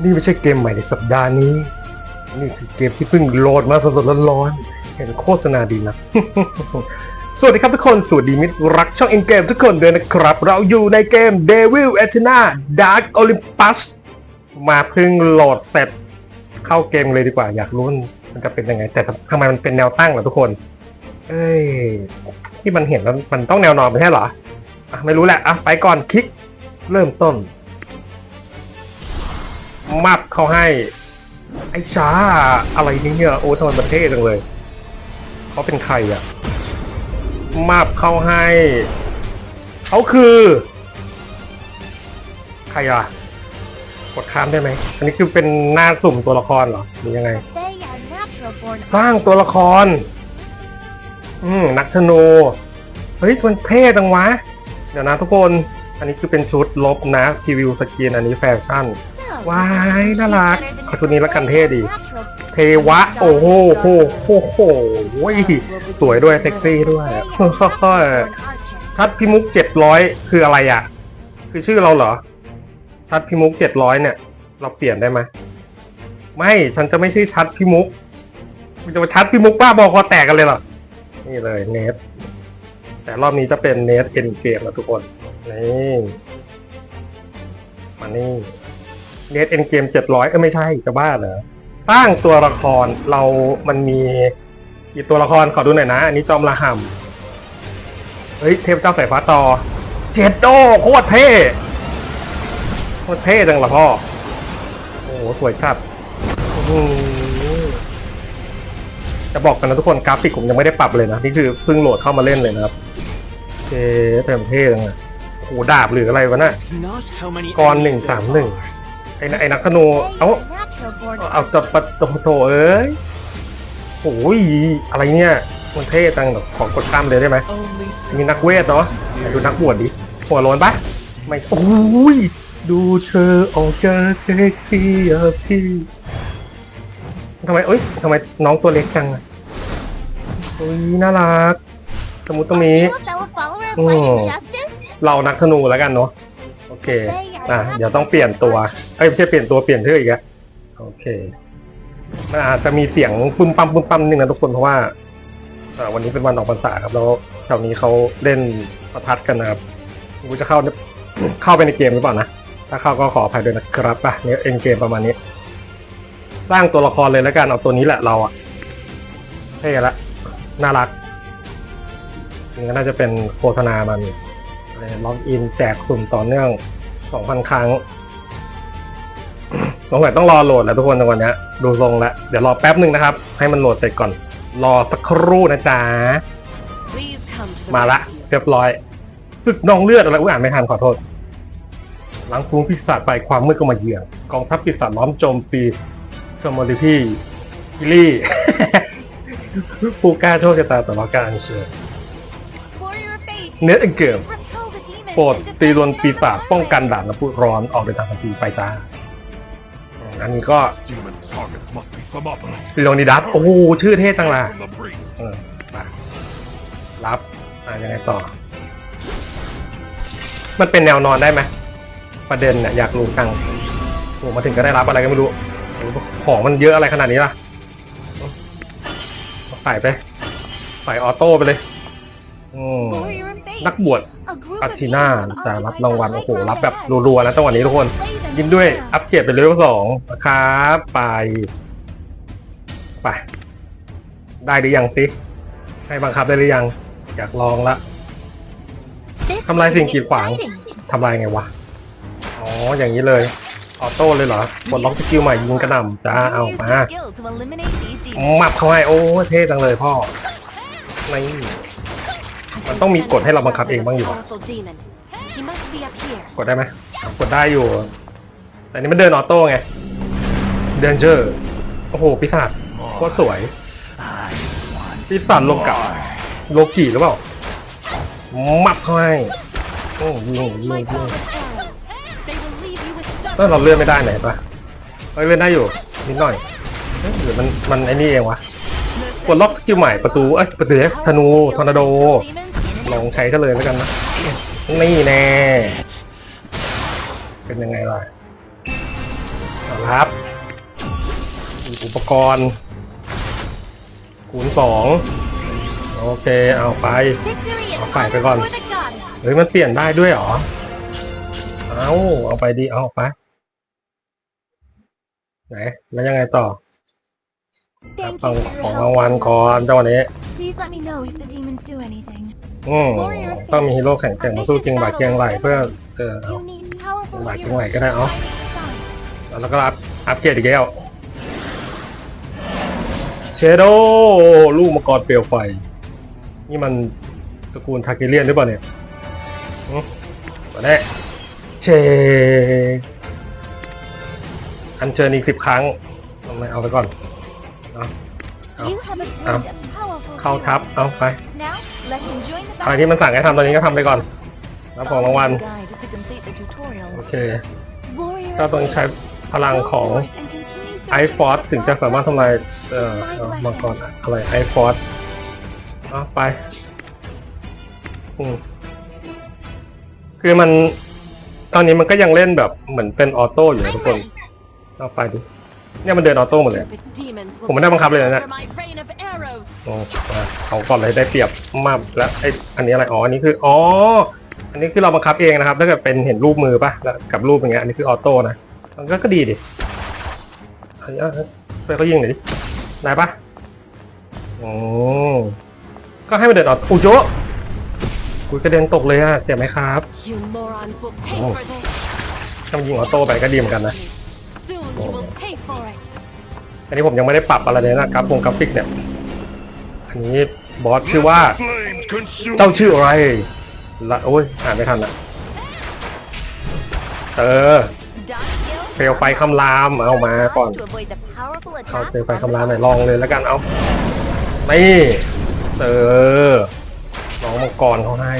นี่ไม่ใช่เกมใหม่ในสัปดาห์นี้ นี่คือเกมที่เพิ่งโหลดมาสดๆร้อนๆเห็นโฆษณาดีนะ สวัสดีครับทุกคน สวัสดีมิตรรักช่องเอ็นเกมทุกคนด้วยนะครับ เราอยู่ในเกม Devil Athena Dark Olympus มาเพิ่งโหลดเสร็จ เข้าเกมเลยดีกว่า อยากรู้มันจะเป็นยังไง แต่ทำไมมันเป็นแนวตั้งเหรอทุกคน เอ้ยที่มันเห็นแล้วมันต้องแนวนอนไม่ใช่เหรออะไม่รู้แหละอะไปก่อนคลิกเริ่มต้น มับเขาให้ ไอ้ช้าอะไรเนี่ยโอ้ทำไมประเทศจังเลยเขาเป็นใครอะมับเขาให้เขาคือ ใครอะกดข้ามได้ไหม อันนี้คือเป็นหน้าสุ่มตัวละครเหรอหรือยังไง สร้างตัวละคร อืม นักธนู เฮ้ย มันเท่จังวะ เดี๋ยวนะทุกคน อันนี้คือเป็นชุดลบนะพรีวิวสกิน อันนี้แฟชั่น ว้ายน่ารักขอตัวนี้ละกันเท่ดี เทวะ โอ้โหโหโหโหโอ้ยสวยด้วยเซ็กซี่ด้วยชัดพิมุกเจ็ดร้อยคืออะไรอะ คือชื่อเราเหรอ ชัดพิมุกเจ็ดร้อยเนี่ย เราเปลี่ยนได้ไหมไม่ฉันจะไม่ใช่ชัดพิมุกมันจะมาชัดพิมุกป้าบอกคอแตกกันเลยเหรอนี่เลยเนทแต่รอบนี้จะเป็นเนทเอ็นเกมนะทุกคนนี่มานี่ เนทเอ็นเกมเจ็ดร้อยเออไม่ใช่จะบ้าเหรอตั้งตัวละครเรามันมีกี่ตัวละครขอดูหน่อยนะ อันนี้จอมระห่ำเฮ้ยเทพเจ้าสายฟ้าต่อเจ็ดโดโคตรเท่โคตรเท่จังละพ่อ โอ้โห สวยจัดจะบอกกันนะทุกคนกราฟิกผมยังไม่ได้ปรับเลยนะ นี่คือเพิ่งโหลดเข้ามาเล่นเลยนะครับเชเต็มเท่จังอะโอ้โหดาบหรืออะไรวะน่ะก่อน enemies หนึ่งสามหนึ่ง อ้ไอ้นักธนูเอ้าเอาจับปะโถโถเอ้ยโอ้ยอะไรเนี่ยมันเท่จังแบบของกดข้ามเลยได้ไหมมีนักเวทเนาะดูนักบวชดิหัวโล้นปะไม่โอ้ยดูเธอออกจะเซ็กซี่อะพี่ทำไมเอ้ยทำไมน้องตัวเล็กจังอะเฮ้ยน่ารักสมมติตรงนี้เรานักธนูแล้วกันเนาะโอเค อะเดี๋ยวต้องเปลี่ยนตัวเอ้ยไม่ใช่เปลี่ยนตัวเปลี่ยนเธออีกอะโอเคมันอาจจะมีเสียงปึ้มปั๊มปึ้มปั๊มนิดนึงนะทุกคนเพราะว่าอ่า วันนี้เป็นวันออกพรรษาครับแล้วแถวนี้เขาเล่นประทัดกันนะครับกูจะเข้าเข้าไปในเกมหรือเปล่านะถ้าเข้าก็ขออภัยด้วยนะครับอะเนี่ยเอ็นเกมประมาณนี้สร้างตัวละครเลยแล้วกันเอาตัวนี้แหละเราอะเท่ละน่ารักนี่ก็น่าจะเป็นโฆษณามันล็อกอินแจกสุ่มต่อเนื่อง 2,000 ครั้งสงสัยต้องรอโหลดแล้วทุกคนในวันเนี้ยดูทรงแล้วเดี๋ยวรอแป๊บหนึ่งนะครับ ให้มันโหลดเสร็จก่อน รอสักครู่นะจ๊ะ Please come to the มาละ rescue. เรียบร้อยศึกนองเลือดอะไรอุ้ยอ่านไม่ทันขอโทษ หลังกรุงปีศาจไปความมืดก็มาเยือนกองทัพปีศาจล้อมโจมตีชมอริที่กิลี่ผู้กล้าโชคชะตาต่อการเชิญ For your fate, เนื้อเกิม repel the demons โปรดตีรวนปีศาจป้องกันด่านน้ำพุร้อนออกเดินทางทันทีไปจ้า อันนี้ก็ This demon's targets must be Thermopylae. ลีโอนิดัสโอ้โหชื่อเท่จังล่ะ From the priest. เออมารับอ่ายังไงต่อ มันเป็นแนวนอนได้ไหมประเด็นเนี่ยอยากรู้จังโอ้มาถึงก็ได้รับอะไรก็ไม่รู้โอ้โหของมันเยอะอะไรขนาดนี้ล่ะใส่ไปใส่ออโต้ไปเลยอืม For your fate, นักบวช อา of ทิน่า demons จะ occupied รับ the รางวัล Lake โอ้โห Road รับแบบ Ahead. รัวๆนะจังหวะนี้ทุกคน Play them ยินด้วย now. อัปเกรดเป็นเลเวลสองนะครับไป ไป ได้หรือยังสิให้บังคับได้หรือยัง อยากลองละ This ทำลาย is สิ่งกีดขวาง exciting. ทำลายไงวะอ๋ออย่างนี้เลยออโต้เลยเหรอกดล็อกสกิลใหม่ยิงกระหน่ำจ้าเอา Use มา the skill to eliminate these demons. มับเข้าให้โอ้เท่จังเลยพ่อนี่ มันต้องมีกฎให้เราบังคับเองบ้างอยู่กดได้ไหมกดได้อยู่ แต่นี่มันเดินออโต้ไงเดนเจอร์โอ้โหปีศาจโคตรสวยปีศาจลงกับโลกีหรือเปล่ามับเข้าให้โอ้ยิงยิงยิง bow with arrows. They will leave you with เราเลื่อนไม่ได้ไหนปะเฮ้ยเลื่อนได้อยู่นิดหน่อยเอ๊ะหรือมันมันไอ้นี่เองวะกดล็อกสกิลใหม่ประตูเอ้ยประตูธนูทอร์นาโด ล an องใช้ซะเลยแล้วกันนะ นี่แน่ เป็นยังไงล่ะเอาครับมีอุปกรณ์คูณสองโอเค เอาไป Victory is I'll fight honor everyone. for the gods. เฮ้ย มันเปลี่ยนได้ด้วยเหรอ เอาเอาไปดีเอาไป ไหน แล้วยังไงต่อ Thank ต้อง you for ของ your รางวัล help. ก่อนเจ้าวันนี้ Please let me know if the demons do anything. อืมต้องมีฮีโร่แข็งแกร่งมาสู้จริงบาดเจียงไหลเพื่อเออเอา You need powerful Back heroes in way, cái này to không? fight the sun. แล้วก็อัพอัพเกรดอีกแล้วเชโดลูกมังกรเปลวไฟ นี่มันตระกูลทาเกเลียนหรือเปล่าเนี่ยหึมาแน่เชอันเชิญอีกสิบครั้งทำไมเอาไปก่อนเอา Oh. You have obtained a powerful เข้าทับเอาไป Now, let's enjoy the อะไรที่มันสั่งให้ทำตอนนี้ก็ทำไปก่อนรับของรางวัล Guide to complete the tutorial. โอเค Warrior ก็ต้องใช้พลัง Go ของ forth and continue ไอ searching ฟอร์ for ถึงจะสามารถทำลายเอ่อ My เอ่อ blessing. มังกรอะไรไอฟอร์เอาไปอืมคือมันตอนนี้มันก็ยังเล่นแบบเหมือนเป็นออโต้อยู่นะทุกคนเอาไปดิเนี่ยมันเดินออโต้หมดเลย Stupid demons will ผมไม่ได้บังคับเลยนะเนี่ย under my rain of arrows. โอ้มาเอาก่อนเลยได้เปรียบมากแล้วไออันนี้อะไรอ๋ออันนี้คืออ๋ออันนี้คือเราบังคับเองนะครับถ้าเกิดเป็นเห็นรูปมือป่ะแล้วกับรูปอย่างเงี้ยอันนี้คือออโต้นะมันก็ก็ดีดิอันนี้เอาเพื่อนเขายิงหน่อยดิได้ปะอ๋อก็ให้มันเดินออกอุยโจะกุยกระเด็นตกเลยอะเจ็บไหมครับ You morons will pay Oh. for this. ถ้ามันยิงออโต้ไปก็ดีเหมือนกันนะ Soon you will pay for it. อันนี้ผมยังไม่ได้ปรับอะไรเลยนะครับวงกราฟิกเนี่ยอั นนี้บอสชื่อว่า Flames consume เจ้าชื่ออะไรละโอ้ยอ่านไม่ทันอะเออ Dot skill เปลวไฟคำรามเอามาก่อน to avoid the powerful เอา attack เปลวไฟ on the คำรามหน่อย foe. ลองเลยแล้วกันเอานี่เออน้องมังกรเขาให้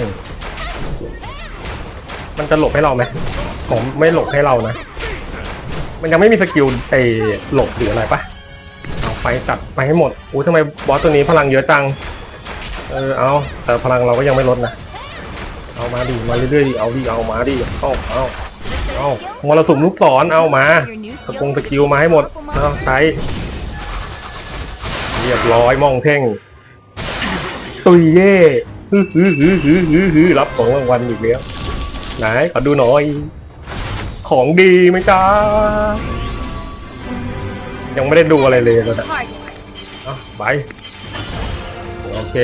มันจะหลบให้เราไหมผมไม่หลบให้เรานะ มันยังไม่มีสกิลไอหลบหรืออะไรปะเอา ไฟตัดไปให้หมดอู้ทำไมบอสตัวนี้พลังเยอะจัง เออเอาแต่พลังเราก็ยังไม่ลดนะ เอามาดิมาเรื่อยๆดิเอาดิเอามาดิเอาเอาเอามรสุมลูกศรเอามาสกงสกิลมาให้หมดเอาใช้เรียบร้อยมองเท่งตุยเย่ฮือฮือฮือฮือฮือฮือรับของรางวัลอีกแล้วไหนขอดูหน่อย ของดีไหมจ้า ยังไม่ได้ดูอะไรเลยเลยนะ Target. เอาไปโอเค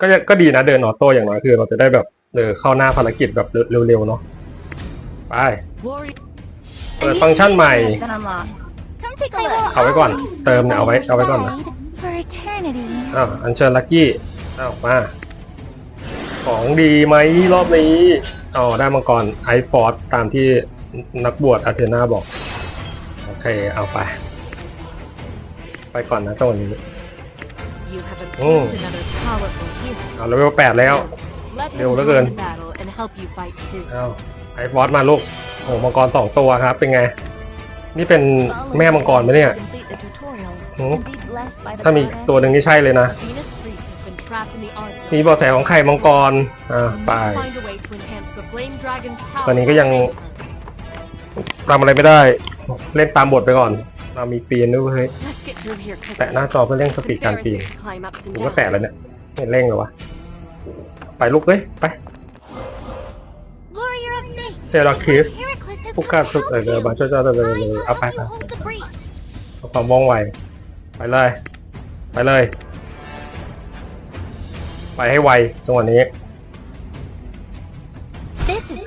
ก็จะก็ดีนะเดินออโต้อย่างน้อยคือ เราจะได้แบบเออเข้าหน้าภารกิจแบบเร็วๆเนาะไป Warrior เปิดฟังก์ชันใหม่ Has been unlocked. Come take a look. เอาไว้ก่อน เติมเนี่ยเอาไว้ เอาไว้ก่อนนะ For eternity. อ้าวอัญเชิญลักกี้อ้าวมา ของดีไหมรอบนี้ อ๋อได้มังกรไอฟอร์ดตามที่นักบวชอาเทนาบอก โอเค เอาไป ไปก่อนนะตัวนี้ you have Oh. obtained another powerful hero. เอาเลเวลแปดแล้ว Let him Liều đó join kìa. the battle and help you fight too. อ้าวไอฟอร์ดมาลูกโอ้มังกรสองตัวครับ เป็นไง นี่เป็นแม่มังกรไหมเนี่ย Complete the tutorial. Hmm? And be blessed by the ถ้ามี goddess. ตัวหนึ่งที่ใช่เลยนะ Venus Priest has been trapped in the arsenal. มีเบาะแสของไข่มังกร อ่า ไป Find a way to enhance the flame dragon's power. ตอนนี้ก็ยังทำอะไรไม่ได้ เล่นตามบทไปก่อน เรามีปีนด้วยเฮ้ย Let's get through here แตะ quickly. หน้าจอเพื่อเร่งส It's ปีดการปีน embarrassing to climb ups and ผมก็แตะแล้ว downs. เนี่ยไม่เร่งเลยวะ ไปลูกเอ้ยไป Warrior of fate. เทราคิส Heracles has ผู้ come กล้า to สุด help เออเออ you. มาช่วยเจ้าเลยเลย I เลยเอา help ไป you ไป hold the breach. เอาความว่องไวไปเลย ไปเลย ไปให้ไวจังหวะนี้ This is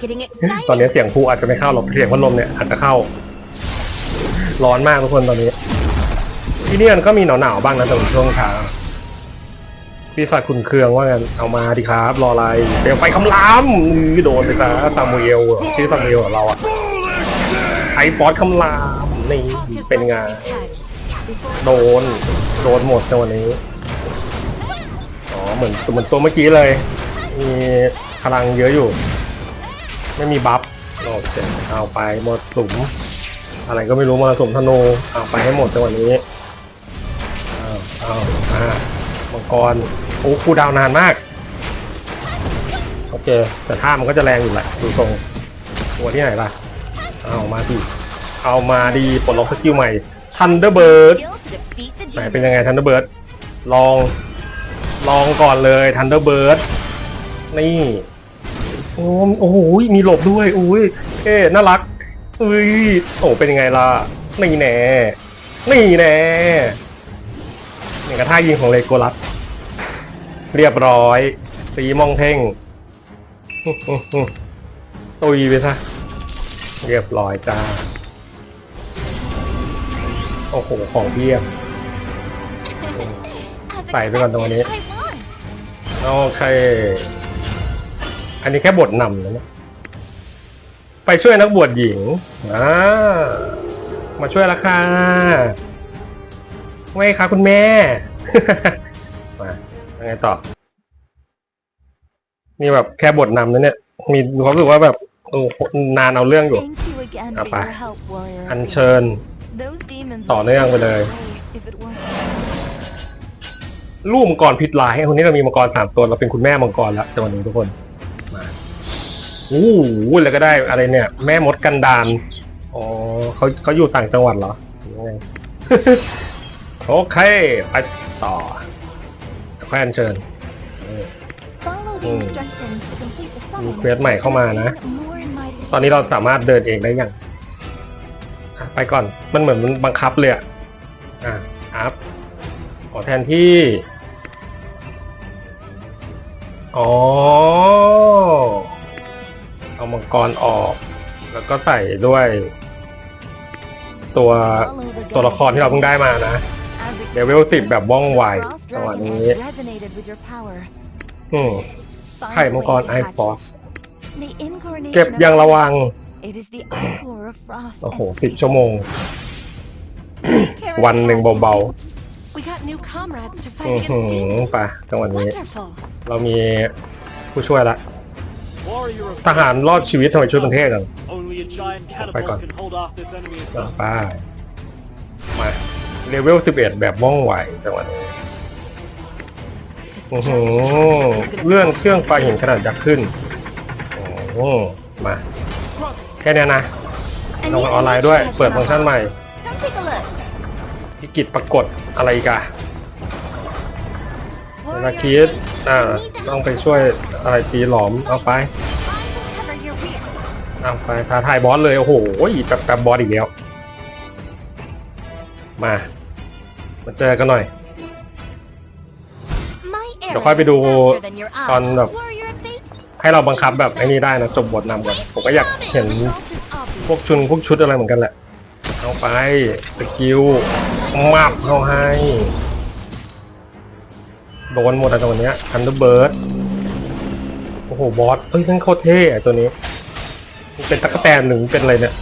getting ตอน exciting. นี้เสียงภูอาจจะไม่เข้าหรอกเสียงพัดลมเนี่ยอาจจะเข้า ร้อนมากทุกคนตอนนี้ ที่นี่มันก็มีหนาวๆบ้างนะแต่เป็นช่วงเช้าปีศาจขุนเคืองว่ากันเอามาดิครับ รออะไรเดี๋ยวไฟคำรามนี่โดนไปซะซามูเอลเหรอชื่อซามูเอลของเราอะไอฟอสคำรามนี่ Talk as เป็น much ไง as you can. Before โดน โดนหมดในวันนี้ อ๋อ เหมือนเหมือนตัวเมื่อกี้เลย มีพลังเยอะอยู่ ไม่มีบัฟโอเคเอาไปหมดสุมอะไรก็ไม่รู้มาสมธนูเอาไปให้หมดในวันนี้เอาเอาอ่ามังกรโอ้คูดาวนานมาก โอเค แต่ท่ามันก็จะแรงอยู่แหละดูทรงตัวที่ไหนล่ะ เอามาดิเอามาดีปลดล็อกสกิลใหม่ Thunderbird Skill to defeat the ไหนเป็นยังไง Thunderbird ลองลองก่อนเลย Thunderbird นี่ โอ้โหมีหลบด้วยอุ้ยเอ๊น่ารักอุ้ยโอ้เป็นยังไงล่ะนี่แน่นี่แน่นี่กระท่ายิงของเลโกลัสเรียบร้อยสีมองเท่งตุยไปซะเรียบร้อยจ้าโอ้โหของเพียบ As ใส่ไปก่อนตรงนี้ expected, I won. โอเค อันนี้แค่บทนำนะเนี่ยไปช่วยนักบวชหญิงอ่ามาช่วยและค่ะไม่ค่ะคุณแม่ มายังไงต่อ นี่แบบแค่บทนำนะเนี่ย มีความรู้สึกว่าแบบโอ้โหนานเอาเรื่องอยู่ Thank you again for Apa? your help, warrior. อัญเชิญ Those demons ต่อ would เนื่องไป fade เลย away if it weren't ลูกมังกรพิษลายให้คนนี้เรามีมังกรสามตัวเราเป็นคุณแม่มังกรแล้วจังหวะนี้ทุกคน มาอู้หูแล้วก็ได้อะไรเนี่ย แม่มดกันดานอ๋อเขาเขาอยู่ต่างจังหวัดเหรอหรือยังไงโอเคไปต่อค่อยอัญเชิญ Follow the Hmm. instructions to complete the มี summon. เควสใหม่เข้ามานะ and more in mighty ตอนนี้เราสามารถเดินเองได้ยังอะไปก่อน มันเหมือนมันบังคับเลยอะอะอัพขอแทนที่ อ๋อเอามัง กรออก แล้วก็ใส่ด้วย ตัว Follow the ตัวละครที่เราเพิ่งได้มานะ As it เลเวลสิบแบบว่องไว Frost จังหวะ Dragon นี้ has resonated with your power. อืม Find ไข่ a มัง way กร to ไอ hatch ฟอส it. The incarnation เก็บ of อย่างระวัง It is the encore of frost โอ้โห and สิบ freezing. ชั่วโมง วันหนึ่งเบา We got new comrades to ๆอื fight อหื against อ demons. ไปจังหวะนี้ Wonderful. เรามีผู้ช่วยละ Warrior of ทหารรอดชีวิตทำไมช่วยประเทศกัน Only a giant Phải còn. catapult can hold off this enemy ต่อ assault. ไปมาเลเวล 11 แบบว่องไวจังหวะนี้ This อือหือ giant is gonna เลื่อนเครื่องไฟหินขนาดยักษ์ขึ้น โอ้โหมา แค่เนี้ยนะ A ลง new ออนไลน์ด้วย feature has เปิด been ฟังก์ชัน unlocked. ใหม่ Come take a look. พิกิจปรากฏอะไรอีกอะเลา Warrior คิดอ่าต้องไปช่วยอะไรตีหลอมเอาไปเอาไปท้าทายบอสเลยโอ้โหแบบแบบบอสอีกแล้วมา มาเจอกันหน่อยเดี๋ยวค่อยไปดูตอนแบบให้เราบังคับแบบไอ้นี้ได้นะจบบทนำก่อนผมก็อยากเห็นพวกชุนพวกชุดอะไรเหมือนกันแหละเอาไปสกิลมับเข้าให้ โดนหมดอะตัวเนี้ยทันเดอร์เบิร์ดโอ้โห บอสเอ้ยนั่นโคตรเท่อะตัวนี้ เป็นตะกแตนหนึ่งเป็นอะไรเนี่ย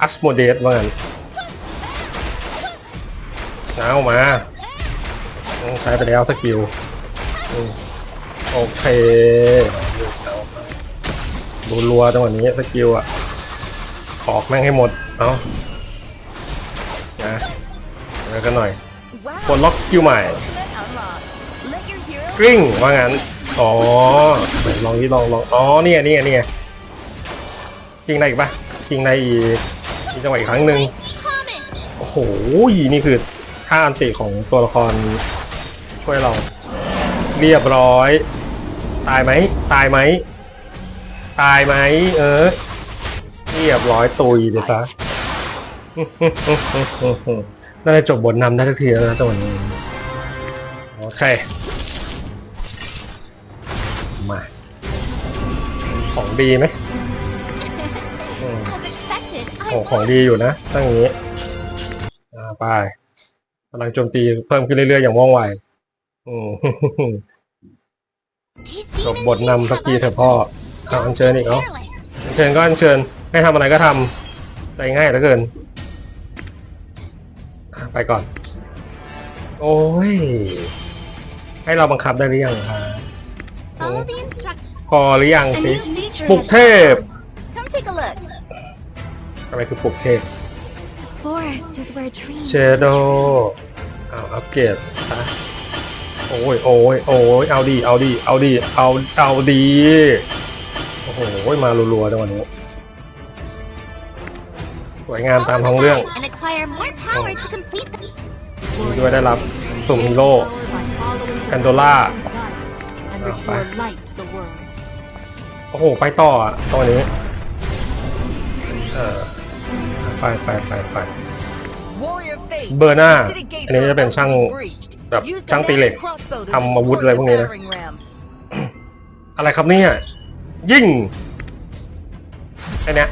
อัสโมเดสว่างั้นเอามาต้องใช้ไปแล้วสกิลโอเคดูรัวจังหวะนี้สกิลอะออกแม่งให้หมด เอานะแล้วกันหน่อยกดล็อกสกิลใหม่ กริ้งว่างั้น อ๋อลองนี่ลองลองอ๋อเนี่ยเนี่ยเนี่ยจริงได้อีกปะจริงได้อีกอีจังหวะอีกครั้งหนึ่งโอ้โหนี่คือท่าอันติของตัวละครช่วยเรา เรียบร้อย ตายไหมตายไหมตายไหมเออ เรียบร้อยตุยเลยซะน่าจะจบบทนำได้ทักทีแล้วนะจังหวะนี้โอเค ของดีไหมอืม As expected, โอ้ I ของ won. ดีอยู่นะ ตั้งอย่างนี้อ่าไปกำลังโจมตีเพิ่มขึ้นเรื่อยๆอย่างว่องไวอืม These จบ demons บท seem นำ to สัก have ที other เถอะพ่อ plans. เอาอัญ Don't เชิญอีก be เนาะ careless. อัญเชิญก็อัญเชิญ ให้ทำอะไรก็ทำใจง่ายเหลือเกินอะไปก่อน โอ้ย ให้เราบังคับได้หรือยังคะ Follow the instructions. พอหรือยัง A สิ new feature ปลุก has เท been พ unlocked. Come take a look. อะไรคือปลุกเทพ The forest is where trees เชโดเอาอัปเกรดซะโอ้ยโอ้ยโอ้ยเอาดีเอาดีเอาดีเอาเอาดีโอ้โหโหมารัวๆจังวันนี้สวยงามตามท้องเรื่อง and acquire more power to complete the นี่ด้วยได้รับสุ่มฮีโร่แคนโดล่า and Oh, โอ้โห ไปต่ออะตัวนี้ เออ ไปไปไปไป Warrior Fate. เบอร์หน้า City gates อันนี้จะเป็นช่าง are breached. แบบ Use the ช่างตีเหล็ก magic crossbow to ทำอาวุธ destroy อะไร the พวกนี้นะ battering ram. อะไรครับเนี่ย ยิ่งแค่เนี้ย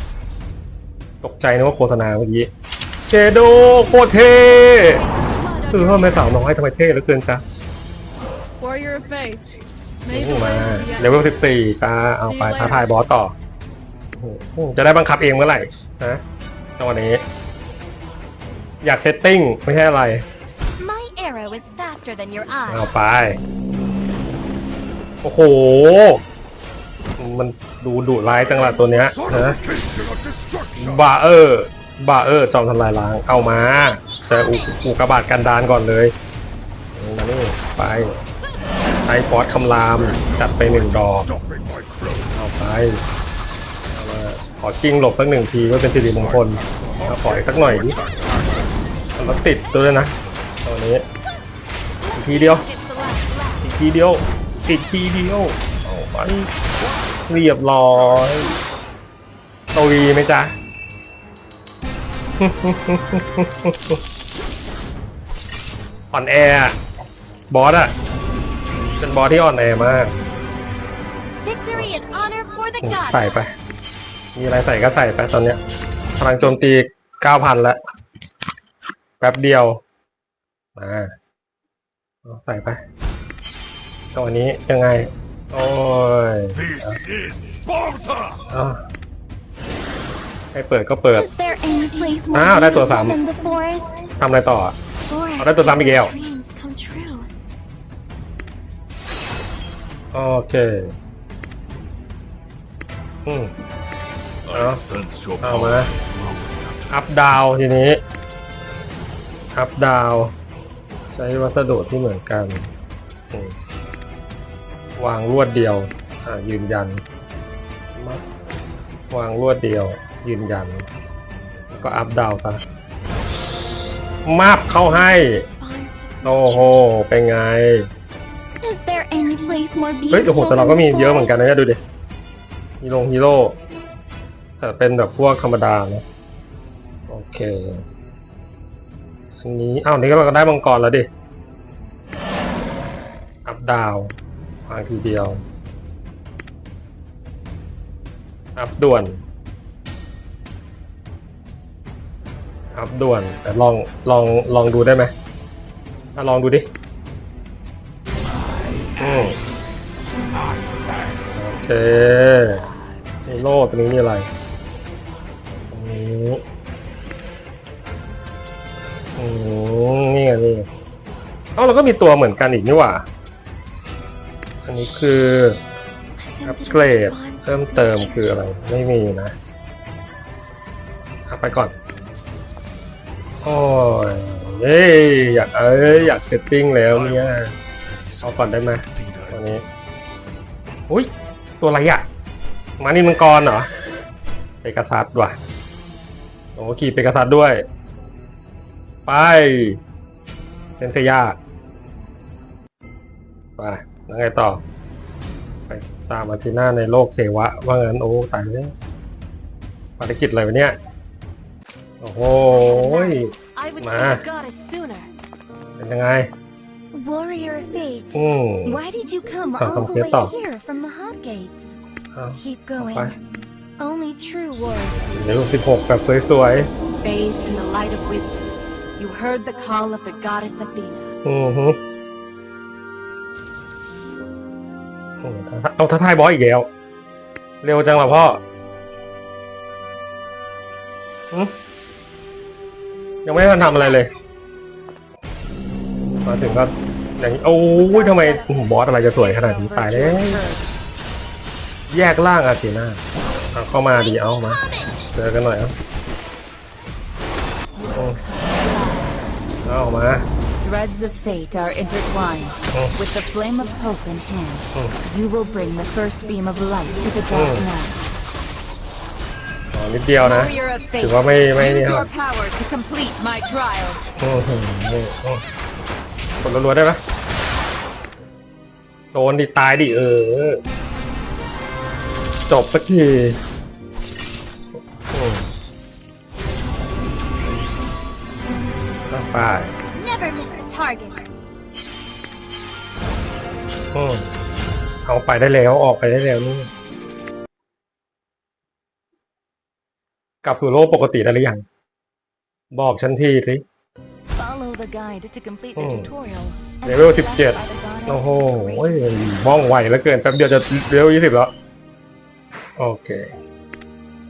ตกใจนึกว่าโฆษณาเมื่อกี้ เชโดโคตรเท่คือว่าแม่สาวน้อยทำไมเท่เหลือเกินจ้ะ Warrior of Fate. นี่มาเลเวลสิบสี่จ้าเอาไปท้าทายบอสต่อโอ้โหจะได้บังคับเองเมื่อไหร่นะจังหวะนี้ อยากเซตติ้งไม่ใช่อะไร My arrow is faster than your เอา eye. ไป โอ้โห มันดูดุร้ายจังละตัวเนี้ยนะบาเออร์บาเออร์จอมทำลายล้างเอามาเจออุอุกกาบาตกันดานก่อนเลยมานี่ไป ไอฟอสคำรามจัดไปหนึ่งดอกเอาไปขอกิ้งหลบสักหนึ่งทีก็เป็นสิริมงคลเอาขออีกสักหน่อยดิแล้วติดตัวด้วยนะตัวนี้อีกทีเดียวอีกทีเดียวอีกทีเดียวเอาไปเรียบร้อยตวีไหมจ๊ะอ่อนแอบอสอะ เป็นบอสที่อ่อนแอมาก Victory and honor for the ใส่ gods. ไป มีอะไรใส่ก็ใส่ไปตอนเนี้ยพลังโจมตีเก้าพันแล้วแป๊บเดียวมาเอาใส่ไปตัวนี้ยังไง โอ้ย This is Sparta! เอาให้เปิดก็เปิด Is there any place more อ้าว ได้ตัวสาม beautiful than the forest? ทำอะไรต่ออะ Forest เอาได้ตัวสามอีกแล้ว เคอืม I Huh? sense your Oh, power man. is growing. อัพดาวทีนี้ อัพดาว ใช้วัสดุที่เหมือนกันอืมวางลวดเดียว อ่า ยืนยันมัดวางลวดเดียว ยืนยัน แล้วก็อัพดาวซะมาบเข้าให้ Responsive. โอ้โห เป็นไง Is there any place more เฮ้ยโอ้โห beautiful แต่เรา than ก็ the มีเยอะเหมือนกันนะ forest? เนี่ยดูดิฮีโร่ฮีโร่แต่เป็นแบบพวกธรรมดานะโอเค อันนี้อ้าวนี่ก็เราก็ได้มังกรแล้วดิ อัพดาววางทีเดียว อัพด่วน อัพด่วน แต่ลองลองลองดูได้ไหมอะลองดูดิอืมโอ เคฮีโร่ตัวนี้นี่อะไรตรงนี้อืมนี่ไงนี่เอ้าเราก็มีตัวเหมือนกันอีกนี่หว่า อันนี้คืออัปเกรดเพิ่มเติมคืออะไร ไม่มีนะไปก่อน โอ้ยเอ้ยอยากเอ้ยอยากเซตติ้งแล้วเนี่ยเอาก่อนได้ไหมตัวนี้ อุ้ย ตัวอะไรอะ มานี่มังกรเหรอเปกัสซัสว่ะโอ้ขี่เปกัสซัสด้วย ไปเซนเซียาไปแล้วไงต่อ ไปตามอาชิน่าในโลกเทวะ ว่างั้นโอ้ตายแล้วภารกิจอะไรวะเนี่ย โอ้โห I would Ma. see the goddess sooner. เป็นยังไง Warrior of Fate. อืม Why did you come Ah, all the complete way thought. here from the hot gates? อ้าว Keep going. Okay. Only true warriors. เดี๋ยวสิบหกแบบสวย Bathed in the light of wisdom, you heard the call of the goddess Athena. ๆ อือฮึอืมเอาท้าทายบอสอีกแล้ว เร็วจังว่ะพ่อหึยังไม่ทันทำอะไรเลย มาถึงก็ อย่างนี้โอ้ยทำไมอืมบอสอะไรจะสวยขนาดนี้ตายแล้วแยกล่างอาเซียนาเอาเข้ามาดีเอามา เจอกันหน่อยเอาอืมเอามา threads of fate are intertwined. With the flame of hope in hand, you will bring the first beam of light to the dark night. อ๋อนิดเดียวนะ Warrior of fate, ถือว่าไม่ไม่ use นี่ค ดรัวๆได้ไหมโดนดิตายดิเออ จบสักทีอืมอะไป Never miss the target. อืมเอาไปได้แล้วออกไปได้แล้วนี่กลับสู่โลกปกติได้หรือยัง บอกฉันทีสิ Follow the guide to complete the Hmm. tutorial. and Level be blessed 17 by the goddess โอ้โห with greater ว่องไวเหลือเกินแป๊บเดียวจะเร็วยี่สิบแล้ว โอเค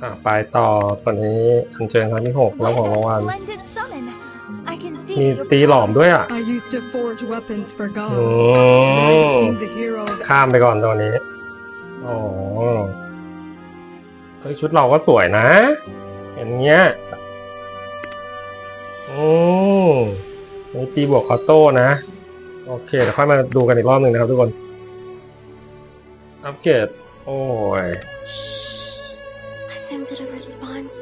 อะไปต่อตอนนี้อัญเชิญครั้งที่หกแล้วของรางวัล Splendid summon. I can see มี your ตีหลอมด้วยอะ I used to forge weapons for gods. Oh. But I became the hero of ข้ามไปก่อนตัวนี้อ๋อเฮ้ยชุดเราก็สวยนะ อย่างเงี้ยอืม นี่ตีบวกคอโต้นะ โอเคเดี๋ยวค่อยมาดูกันอีกรอบหนึ่งนะครับทุกคน อัปเกรด โอ้ย Listen to the response.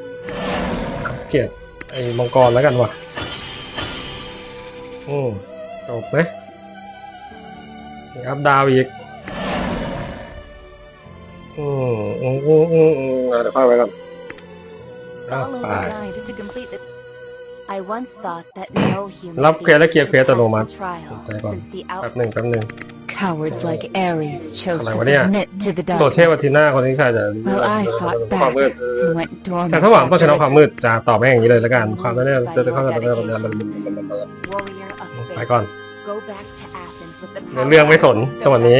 อัปเกรดไอ้มังกรแล้วกันว่ะอืมจบไหมมีอัพดาวอีก อืมอืมอืมอืมอืมอะเดี๋ยวค่อยไว้ก่อนอะ follow ไป I once thought that no human รับเควสและ being เคลียร์เควสอัตโนมัติ could pass the trial ใจก่อน since the แป๊บ out หนึ่งแป๊บหนึ่ง cowards like Ares chose to อะไรวะเนี่ย submit to the โซเทพวั darkness. ทิน่าคนนี้ใครจะ Well, I fought ความ back มืด and went แสง dormant สว่างต้องช after นะความ a มืดจะตอบแม่งอย่างนี้เลยแล้วกัน ความไม่ได้ Moved จะ by เข้า your ใจมันมัน dedication. มัน warrior of ไป fate. ก่อน Go back to Athens with the เนื้อ power เรื่องไม่สน of จังหวะนี้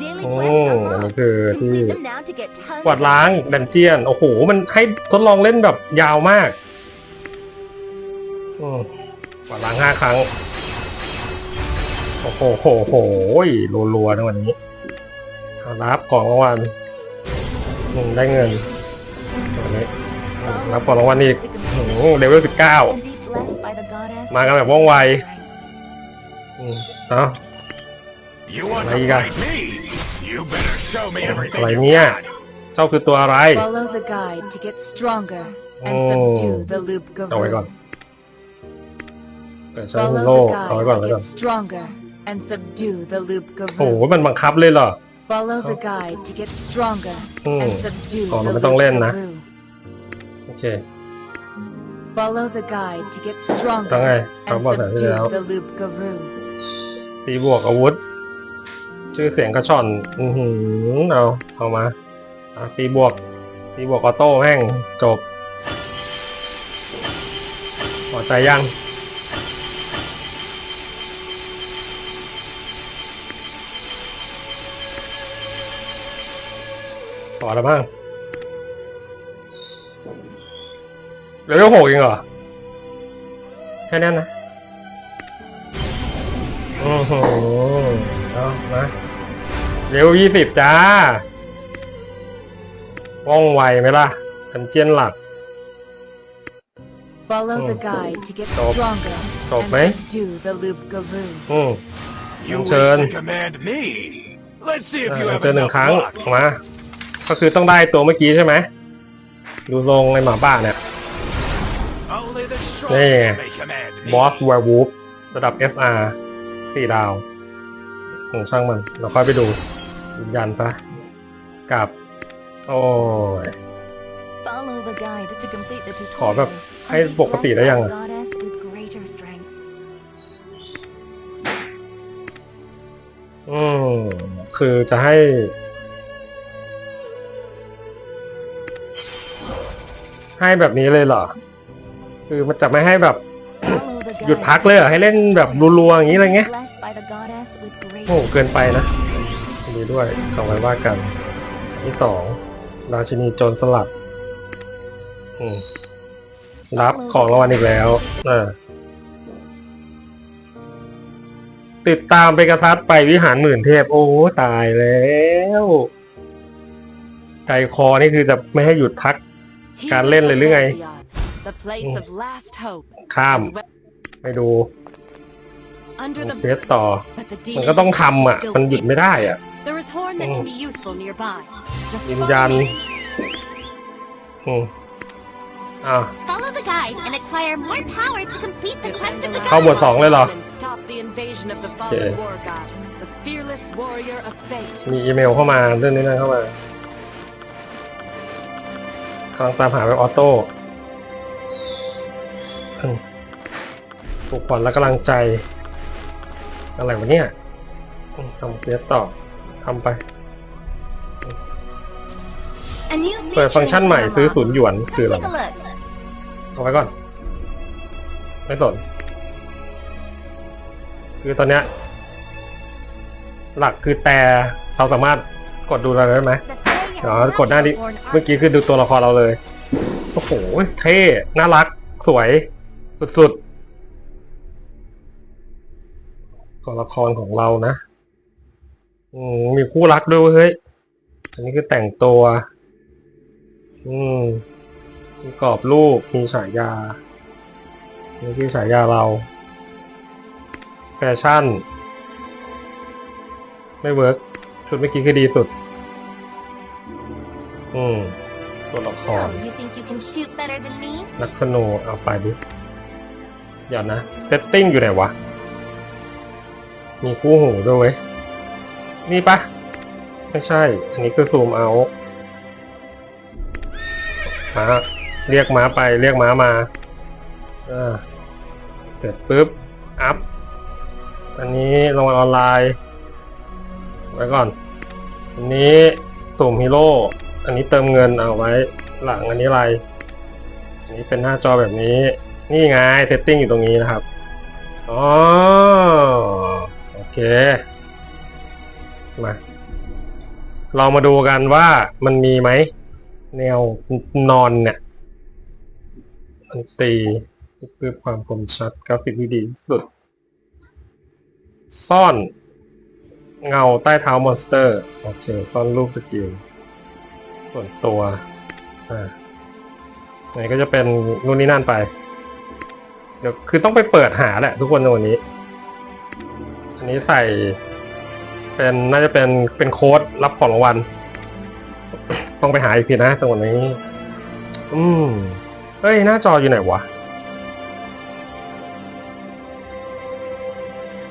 Stone and resist the attack of the อืม demon. daily โอ้ quests อันนี้ unlocked. คือที่ Complete them now to get tons กวาด of ล้าง XP. ดันเจียน โอ้โห มันให้ทดลองเล่นแบบยาวมากอืมกวาดล้างห้าครั้ง โอ้โหโหโหรัวๆนะวันนี้เอารับของรางวัลอืมได้เงินวันนี้อืมรับของรางวัลอีก To อื complete มเลเวลสิบเก้า and be blessed by the goddess มากันแบบ with ว่องไว greater strength. อืมเอ้า You want There to you go. fight me? You better show me everything Like you me, yeah. got. เจ้าคือตัวอะไร Follow the guide to get stronger and Oh. subdue the loop เอาไว้ก่อน gavoo. เปิดใช้โล่ Follow the เอาไว้ก่อน guide ไว้ to ก่อน get stronger and subdue the loop โอ้โห gavoo. มันบังคับเลยเหรอ Follow the guide to get stronger Hmm. and subdue ก่อน the เรา loop ไม่ต้องเล่นนะ gavoo. โอเค Follow the guide to get ต้องไง stronger เขา and บอกแบบที่ subdue แล้ว the loop gavoo. ตีบวกอาวุธ ชื่อเสียงกระชอน อือหือเอาเอามาตีบวก ตีบวกออโต้แม่งจบพอใจยังพอแล้วมั้งเลเวลหกเองเหรอ แค่นั้นนะอือหือเอามา เร็วยี่สิบจ้าว่องไวไหมล่ะกันเจียนหลัก Follow the Hmm. guide to get Stop. stronger Stop, and mate. subdue the loop gavoo. อืม You Turn. wish to command me? Let's see if you อ่า have เจอหนึ่ง enough ครั้ง luck. มาก็คือต้องได้ตัวเมื่อกี้ใช่ไหมดูทรงในหมาบ้าเนี่ย Only the Yeah. strongest may command me. บอส w ว r e w o l f ระดับ SR สี่ดาวอืมช่างมัน เราค่อยไปดู ยืนยันซะกับ โอ้ย Follow the guide to complete the ขอแบบ tutorial. ให้ and be ปกติ blessed ได้ by ยัง the อะ goddess with greater strength. อืมคือจะให้ ให้แบบนี้เลยเหรอ คือมันจะไม่ให้แบบ Follow the หยุด guide พัก to เลยเหรอ ให้เล่นแบบรัวๆอย่างนี้อะไรเงี้ย blessed by the goddess with โอ้ greater โหเกินไปนะ ดีด้วยเอาไว้ว่ากัน ที่สองราชินีโจรสลัดรับของรางวัลอีกแล้วเออติดตามไปกระทัดไปวิหารหมื่นเทพ โอ้ตายแล้วใจคอนี่คือจะไม่ให้หยุดพักการเล่นเลยหรือไง ข้าม ไปดูเควสต่อ มันก็ต้องทำอะ มันหยุดไม่ได้อะ There is horn that Mm. can be useful nearby. Just วิญ follow ญาณ me. อืมอ่า Follow the guide and acquire more power to complete the quest Defend of the the เข้า god. บทสองเลยเหรอ and stop the invasion of the fallen Okay. war god, the fearless warrior of fate. มีอีเมลเข้ามาเรื่องนี้นั่นเข้ามากำลังตามหาแบบออโต้อืมปลุกขวัญและกำลังใจ อะไรวะเนี่ยอืมทำเควสต่อทำไป A new เปิด feature ฟังก์ชัน is ใหม่ซื้อ unlocked. ศูนย์หยวนคืออะไร Come take a look. เอาไว้ก่อน ไม่สน คือตอนเนี้ย หลักคือแต่เราสามารถกดดูอะไรได้ไหม The fairy อ๋อ of กดหน้านี้ Last Born เมื่อกี้คือดูตัวละครเราเลย โอ้โห เท่ น่ารัก สวย สุดๆ ตัวละครของเรานะ อืมมีคู่รักด้วยเฮ้ย อันนี้คือแต่งตัว อืมมีกรอบรูป มีฉายา นี่คือฉายาเรา แฟชั่น ไม่เวิร์กชุดเมื่อกี้คือดีสุด อืม ตัวละคร So, you think you can shoot better than me? นักสโนว์เอาไปดิ เดี๋ยวนะเซตติ้งอยู่ไหนวะ มีคู่หูด้วยเว้ย นี่ปะไม่ใช่ อันนี้คือซูมเอาม้าเรียกม้าไปเรียกม้ามาเสร็จปุ๊บ อัพ อันนี้ลงออนไลน์ ไว้ก่อน อันนี้สุ่มฮีโร่ อันนี้เติมเงินเอาไว้หลังอันนี้อะไร อันนี้เป็นหน้าจอแบบนี้ นี่ไงเซตติ้งอยู่ตรงนี้นะครับ อ๋อ โอเค มาเรามาดูกันว่ามันมีไหม แนวนอนเนี่ยมันตีเพื่อความคมชัดกราฟิกที่ดีที่สุด ซ่อนเงาใต้เท้ามอนสเตอร์ โอเค ซ่อนรูปสกิลส่วนตัว อ่าอันก็จะเป็นนู่นนี่นั่นไป เดี๋ยวคือต้องไปเปิดหาแหละทุกคนในวันนี้ อันนี้ใส่ เป็นน่าจะเป็นเป็นโค้ดรับของรางวัล ต้องไปหาอีกทีนะจังหวะนี้ อืมเฮ้ย หน้าจออยู่ไหนวะ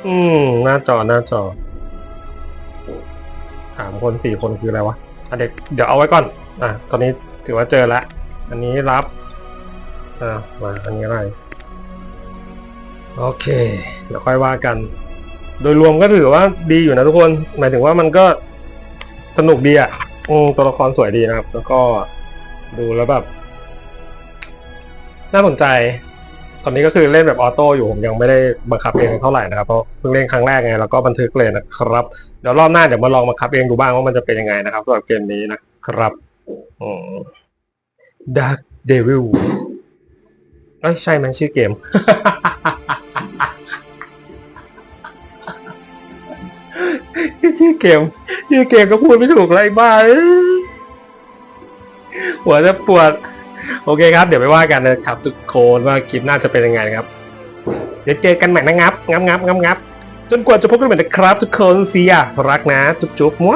อืม หน้าจอหน้าจอสามคนสี่คนคืออะไรวะอะเด็กเดี๋ยวเอาไว้ก่อน อะ ตอนนี้ถือว่าเจอแล้วอันนี้รับ อ่ามาอันนี้อะไร โอเค เดี๋ยวค่อยว่ากัน โดยรวมก็ถือว่าดีอยู่นะทุกคน หมายถึงว่ามันก็สนุกดีอะอืมตัวละครสวยดีนะครับ แล้วก็ดูแล้วแบบ น่าสนใจ ตอนนี้ก็คือเล่นแบบออโต้อยู่ผมยังไม่ได้บังคับเองเท่าไหร่นะครับเพราะเพิ่งเล่นครั้งแรกไงแล้วก็บันทึกเลยนะครับ เดี๋ยวรอบหน้าเดี๋ยวมาลองบังคับเองดูบ้างว่ามันจะเป็นยังไงนะครับสำหรับเกมนี้นะครับอืม Dark Devil เอ้ยใช่มันชื่อเกม ชื่อเกม ชื่อเกมก็พูดไม่ถูกไรบ้าหัวจะปวด โอเคครับ เดี๋ยวไปว่ากันนะครับทุกคนว่าคลิปหน้าจะเป็นยังไงครับ เดี๋ยวเจอกันใหม่นะงับงับงับงับงับจนกว่าจะพบกันใหม่นะครับ ทุกคนเสียรักนะ จุ๊บจุ๊บมว